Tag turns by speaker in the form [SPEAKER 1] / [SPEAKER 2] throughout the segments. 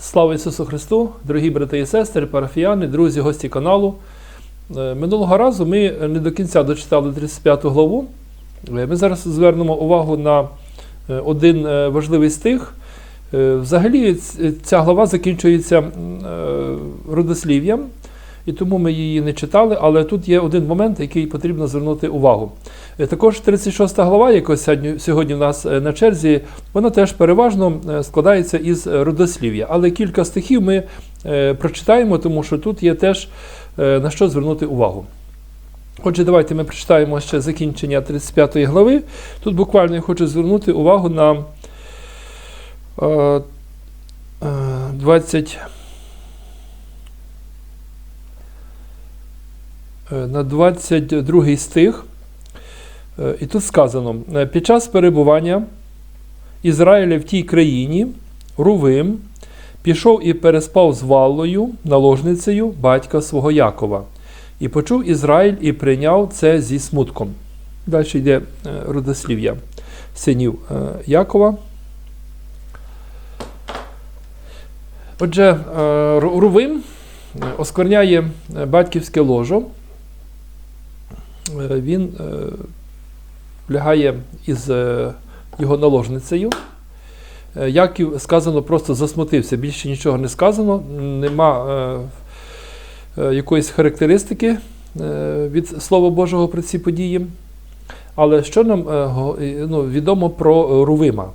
[SPEAKER 1] Слава Ісусу Христу, дорогі брати і сестри, парафіяни, друзі, гості каналу. Е, Минулого разу ми не до кінця дочитали 35 главу. Е, Ми зараз звернемо увагу на е, один важливий стих. Взагалі, ця глава закінчується родослів'ям, і тому ми її не читали, але тут є один момент, який потрібно звернути увагу. Е, Також 36 глава, яка сьогодні, в нас е, на черзі, вона теж переважно е, складається із родослів'я. Але кілька стихів ми прочитаємо, тому що тут є теж на що звернути увагу. Отже, давайте ми прочитаємо ще закінчення 35 глави. Тут буквально я хочу звернути увагу на е, е, 20. На 22 стих. Е, І тут сказано: «Е, під час перебування Ізраїля в тій країні Рувим пішов і переспав з Валлою, наложницею батька свого Якова. І почув Ізраїль і прийняв це зі смутком. Далі йде е, родослів'я синів е, Якова. Отже, е, Рувим е, оскверняє е, батьківське ложо. Е, Він е, лягає із е, його наложницею. Яків сказано, просто засмутився. Більше нічого не сказано, нема якоїсь характеристики від Слова Божого про ці події. Але що нам ну, відомо про Рувима?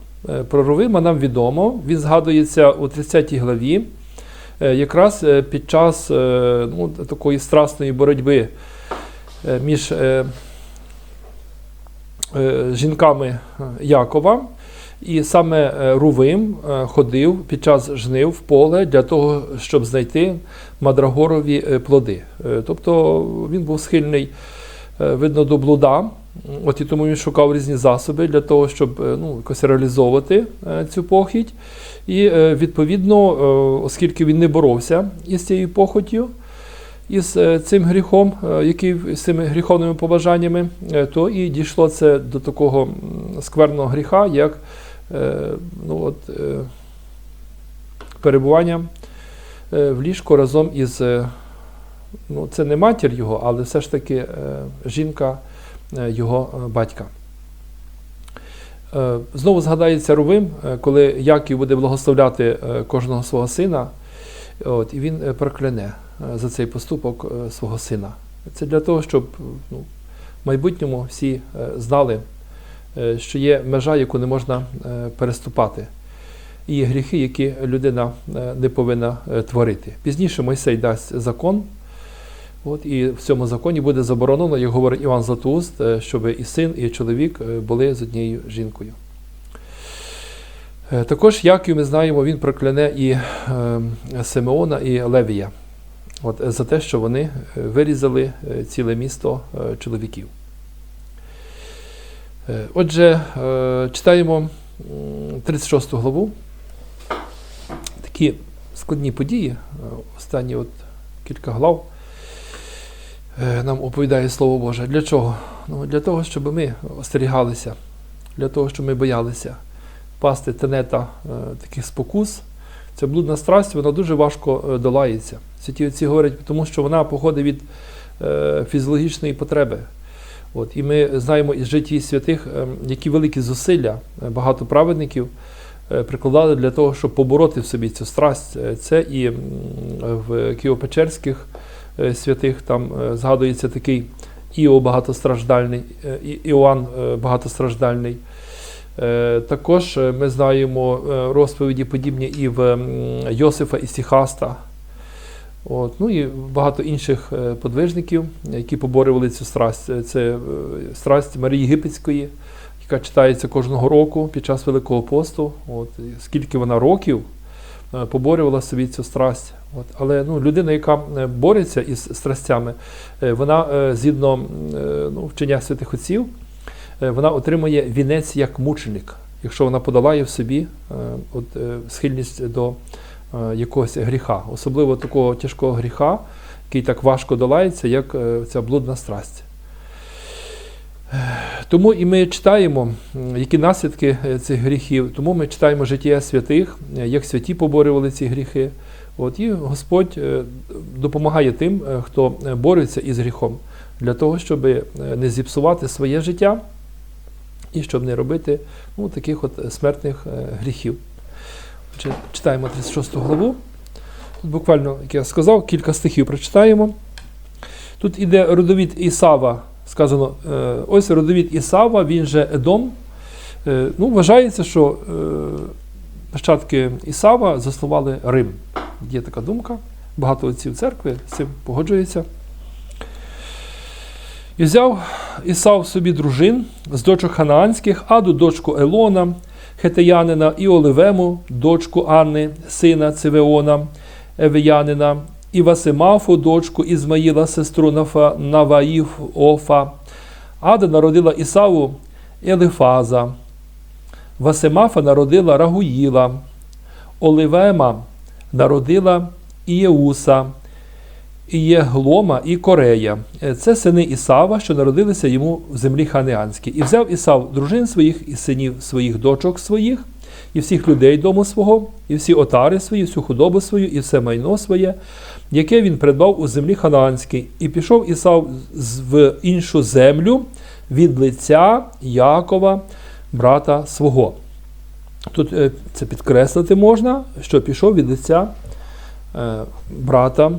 [SPEAKER 1] Про Рувима нам відомо, він згадується у 30 главі, якраз під час ну, такої страсної боротьби між е, е, жінками е, Якова. І саме е, Рувим е, ходив під час жнив в поле для того, щоб знайти мадрагорові е, плоди. Е, Тобто він був схильний, е, видно, до блуда. От і тому він шукав різні засоби для того, щоб е, ну, якось реалізовувати е, цю похідь. І е, відповідно, е, оскільки він не боровся із цією похотью, із е, цим гріхом, е, який з цими гріховними побажаннями, е, то і дійшло це до такого скверного гріха, як ну, от, перебування в ліжку разом із, ну, це не матір його, але все ж таки жінка його батька. Знову згадається Рувим, коли Яків буде благословляти кожного свого сина, от, і він прокляне за цей поступок е, свого сина. Це для того, щоб ну, в майбутньому всі е, знали, е, що є межа, яку не можна е, переступати. І гріхи, які людина е, не повинна е, творити. Пізніше Мойсей дасть закон, от, і в цьому законі буде заборонено, як говорить Іван Златоуст, е, щоб і син, і чоловік е, були з однією жінкою. Е, Також, як і ми знаємо, він прокляне і е, Симеона, і Левія от, е, за те, що вони е, вирізали е, ціле місто чоловіків. Отже, читаємо 36 главу. Такі складні події, останні от кілька глав нам оповідає Слово Боже. Для чого? Ну, для того, щоб ми остерігалися, для того, щоб ми боялися пасти тенета е, таких спокус. Ця блудна страсть, вона дуже важко е, долається. Святі отці говорять, тому що вона походить від е, фізіологічної потреби. От, і ми знаємо із житті святих, е, які великі зусилля е, багато праведників прикладали для того, щоб побороти в собі цю страсть. Це і в Києво-Печерських святих там згадується такий Іо багатостраждальний, Іоанн багатостраждальний. Е, Також е, ми знаємо е, розповіді подібні і в Йосифа Ісіхаста. От, ну і багато інших подвижників, які поборювали цю страсть. Це страсть Марії Єгипетської, яка читається кожного року під час Великого посту. От, скільки вона років поборювала собі цю страсть. От, але ну, людина, яка бореться із страстями, вона згідно ну, вчення святих отців, вона отримує вінець як мученик, якщо вона подолає в собі е, от, е, схильність до е, якогось гріха, особливо такого тяжкого гріха, який так важко долається, як е, ця блудна страсть. Е, Тому і ми читаємо, які наслідки е, цих гріхів, тому ми читаємо життя святих, е, як святі поборювали ці гріхи. От, і Господь е, допомагає тим, е, хто е, бореться із гріхом, для того, щоб е, не зіпсувати своє життя і щоб не робити ну, таких от смертних е, гріхів. Читаємо 36 главу. Тут буквально, як я сказав, кілька стихів прочитаємо. Тут іде родовід Ісава, сказано, е, ось родовід Ісава, він же Едом. Е, Ну, вважається, що е, нащадки Ісава заснували Рим. Є така думка. Багато отців церкви з цим погоджуються. І взяв Ісав собі дружин з дочок Ханаанських, Аду, дочку Елона, Хетеянина, і Оливему, дочку Анни, сина Цивеона, Евеянина, і Васимафу, дочку Ізмаїла, сестру Нафа, Наваїв Офа. Ада народила Ісаву Елифаза. Васимафа народила Рагуїла. Оливема народила Ієуса, Ієглома і Корея. Е, Це сини Ісава, що народилися йому в землі Ханеанській. І взяв Ісав дружин своїх і синів своїх дочок своїх, і всіх людей дому свого, і всі отари свої, всю худобу свою, і все майно своє, яке він придбав у землі Ханаанській. І пішов Ісав в іншу землю від лиця Якова, брата свого. Тут е, це підкреслити можна, що пішов від лиця е, брата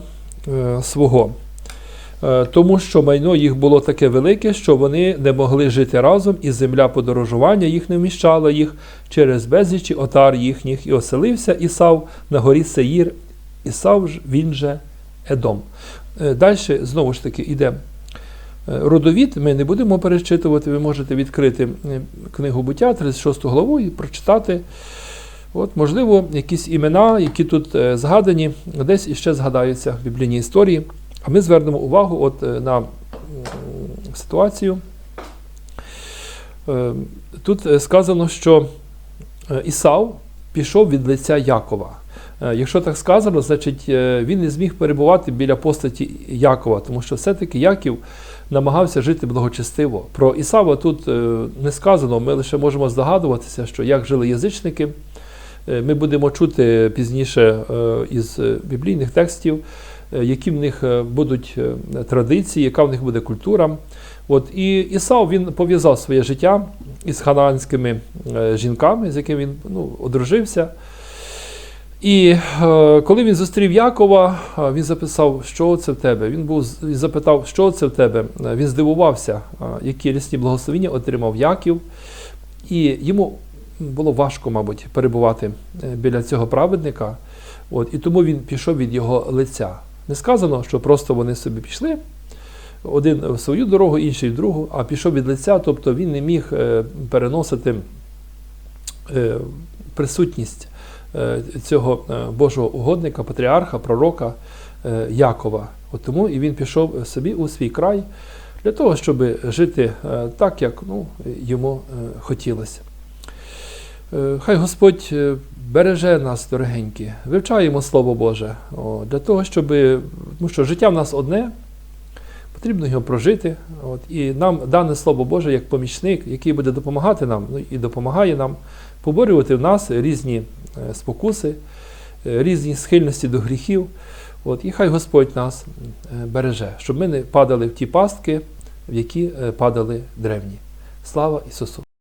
[SPEAKER 1] свого. Е, Тому що майно їх було таке велике, що вони не могли жити разом, і земля подорожування їх не вміщала їх через безлічі отар їхніх, і оселився Ісав на горі Сеїр. Ісав він же Едом. Далі знову ж таки йде е, родовід. Ми не будемо перечитувати. Ви можете відкрити е, книгу буття, 36 главу, і прочитати. От, можливо, якісь імена, які тут е, згадані, десь іще згадаються в біблійній історії. А ми звернемо увагу от, е, на ситуацію. Е, Тут сказано, що Ісав пішов від лиця Якова. Якщо так сказано, значить він не зміг перебувати біля постаті Якова, тому що все-таки Яків намагався жити благочестиво. Про Ісава тут не сказано, ми лише можемо здогадуватися, що як жили язичники. Е, Ми будемо чути пізніше е, із е, біблійних текстів, які в них будуть традиції, яка в них буде культура. От, і Ісав він пов'язав своє життя із ханаанськими жінками, з якими він ну, одружився. І коли він зустрів Якова, він записав, що це в тебе. Він був він запитав, що це в тебе. Він здивувався, які рясні благословіння отримав Яків. І йому було важко, мабуть, перебувати е, біля цього праведника. От, і тому він пішов від його лиця. Не сказано, що просто вони собі пішли. Один в свою дорогу, інший в другу, а пішов від лиця, тобто він не міг е, переносити е, присутність цього Божого угодника, патріарха, пророка Якова. От тому і він пішов собі у свій край для того, щоб жити так, як ну, йому хотілося. Е, Хай Господь е, береже нас, дорогенькі, вивчаємо Слово Боже, о, для того, щоб, тому що життя в нас одне, потрібно його прожити. От, і нам дане Слово Боже як помічник, який буде допомагати нам ну, і допомагає нам поборювати в нас різні е, спокуси, різні схильності до гріхів. От, і хай Господь нас береже, щоб ми не падали в ті пастки, в які падали древні. Слава Ісусу!